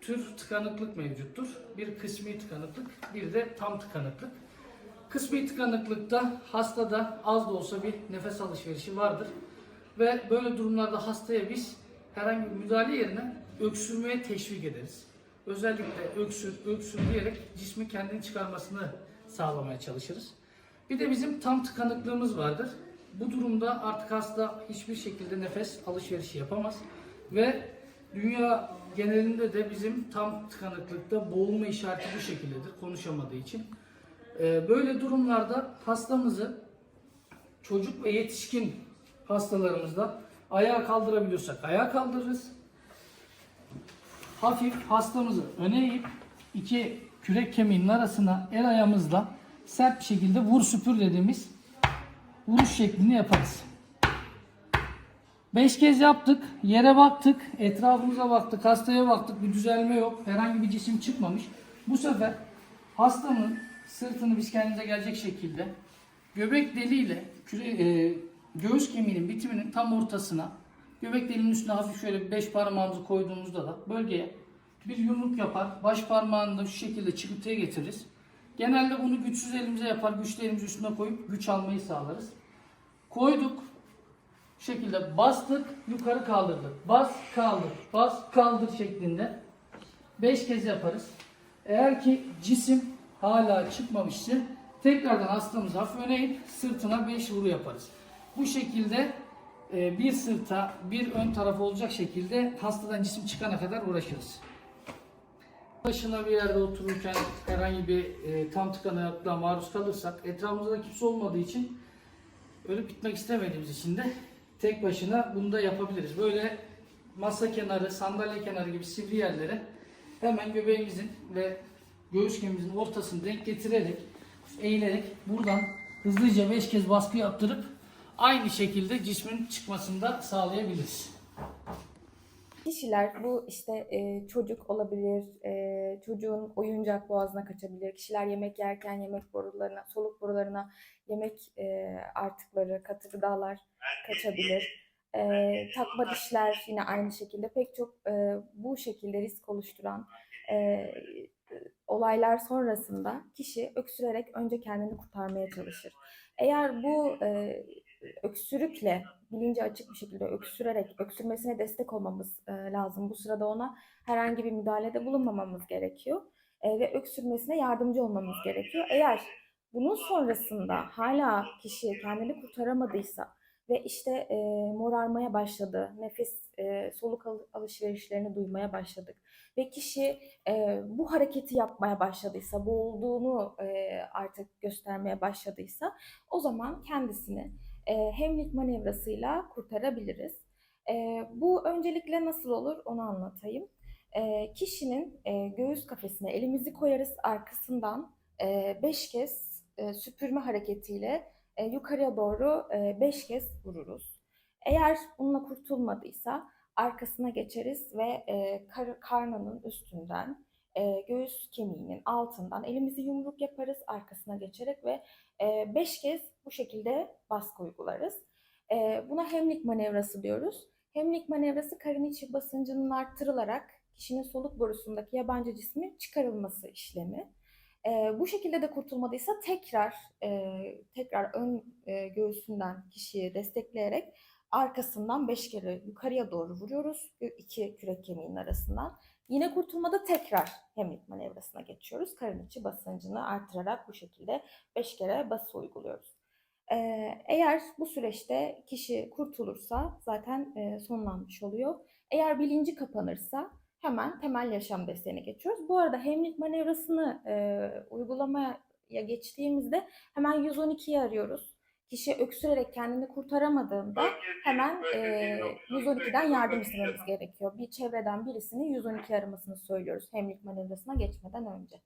tür tıkanıklık mevcuttur. Bir kısmi tıkanıklık, bir de tam tıkanıklık. Kısmi tıkanıklıkta hastada az da olsa bir nefes alışverişi vardır. Ve böyle durumlarda hastaya biz herhangi bir müdahale yerine öksürmeye teşvik ederiz. Özellikle öksür, öksür diyerek cismin kendini çıkarmasını sağlamaya çalışırız. Bir de bizim tam tıkanıklığımız vardır. Bu durumda artık hasta hiçbir şekilde nefes alışverişi yapamaz ve dünya genelinde de bizim tam tıkanıklıkta boğulma işareti bu şekildedir konuşamadığı için. Ee, Böyle durumlarda hastamızı çocuk ve yetişkin hastalarımızda ayağa kaldırabiliyorsak ayağa kaldırırız. Hafif hastamızı öne eğip iki kürek kemiğinin arasına el ayağımızla sert bir şekilde vur süpür dediğimiz vuruş şeklinde yaparız. 5 kez yaptık. Yere baktık. Etrafımıza baktık. Hastaya baktık. Bir düzelme yok. Herhangi bir cisim çıkmamış. Bu sefer hastanın sırtını biz kendimize gelecek şekilde göbek deliğiyle küre, e, göğüs kemiğinin bitiminin tam ortasına göbek deliğinin üstüne hafif şöyle 5 parmağımızı koyduğumuzda da bölgeye bir yumruk yapar. Baş parmağını da şu şekilde çıkıntıya getiririz. Genelde bunu güçsüz elimize yapar. Güçlü elimizi üstüne koyup güç almayı sağlarız. Koyduk. Bu şekilde bastık, yukarı kaldırdık. Bas, kaldır, bas, kaldır şeklinde 5 kez yaparız. Eğer ki cisim hala çıkmamışsa tekrardan hastamızı hafif öne eğip sırtına 5 vuru yaparız. Bu şekilde e, bir sırta bir ön taraf olacak şekilde hastadan cisim çıkana kadar uğraşırız. Başına bir yerde otururken herhangi bir e, tam tıkanıklığa maruz kalırsak etrafımızda da kimse olmadığı için ölüp bitmek istemediğimiz için de tek başına bunu da yapabiliriz. Böyle masa kenarı, sandalye kenarı gibi sivri yerlere hemen göbeğimizin ve göğüs kemiğimizin ortasını denk getirerek, eğilerek buradan hızlıca 5 kez baskı yaptırıp aynı şekilde cismin çıkmasını da sağlayabiliriz. Kişiler bu işte e, çocuk olabilir, e, çocuğun oyuncak boğazına kaçabilir. Kişiler yemek yerken yemek borularına, soluk borularına yemek e, artıkları, katı gıdalar kaçabilir. E, takma dişler yine aynı şekilde pek çok e, bu şekilde risk oluşturan e, olaylar sonrasında kişi öksürerek önce kendini kurtarmaya çalışır. Eğer bu e, öksürükle bilinci açık bir şekilde öksürerek öksürmesine destek olmamız e, lazım. Bu sırada ona herhangi bir müdahalede bulunmamamız gerekiyor E, ve öksürmesine yardımcı olmamız gerekiyor. Eğer bunun sonrasında hala kişi kendini kurtaramadıysa ve işte e, morarmaya başladı, nefes, e, soluk al- alışverişlerini duymaya başladık ve kişi e, bu hareketi yapmaya başladıysa, boğulduğunu e, artık göstermeye başladıysa o zaman kendisini e, hemlik manevrasıyla kurtarabiliriz. E, bu öncelikle nasıl olur onu anlatayım. E, kişinin e, göğüs kafesine elimizi koyarız arkasından 5 kez e, süpürme hareketiyle e, yukarıya doğru 5 kez vururuz. Eğer bununla kurtulmadıysa arkasına geçeriz ve e, kar- karnının üstünden e, göğüs kemiğinin altından elimizi yumruk yaparız arkasına geçerek ve 5 kez bu şekilde baskı uygularız. E, buna hemlik manevrası diyoruz. Hemlik manevrası karın içi basıncının arttırılarak kişinin soluk borusundaki yabancı cismin çıkarılması işlemi. E, bu şekilde de kurtulmadıysa tekrar e, tekrar ön e, göğsünden kişiyi destekleyerek arkasından 5 kere yukarıya doğru vuruyoruz. iki kürek kemiğinin arasından. Yine kurtulmada tekrar hemlik manevrasına geçiyoruz. Karın içi basıncını artırarak bu şekilde 5 kere bası uyguluyoruz. Ee, eğer bu süreçte kişi kurtulursa zaten e, sonlanmış oluyor. Eğer bilinci kapanırsa hemen temel yaşam desteğine geçiyoruz. Bu arada hemlik manevrasını e, uygulamaya geçtiğimizde hemen 112'yi arıyoruz. Kişi öksürerek kendini kurtaramadığında hemen e, 112'den yardım istememiz gerekiyor. Bir çevreden birisinin 112 aramasını söylüyoruz hemlik manevrasına geçmeden önce.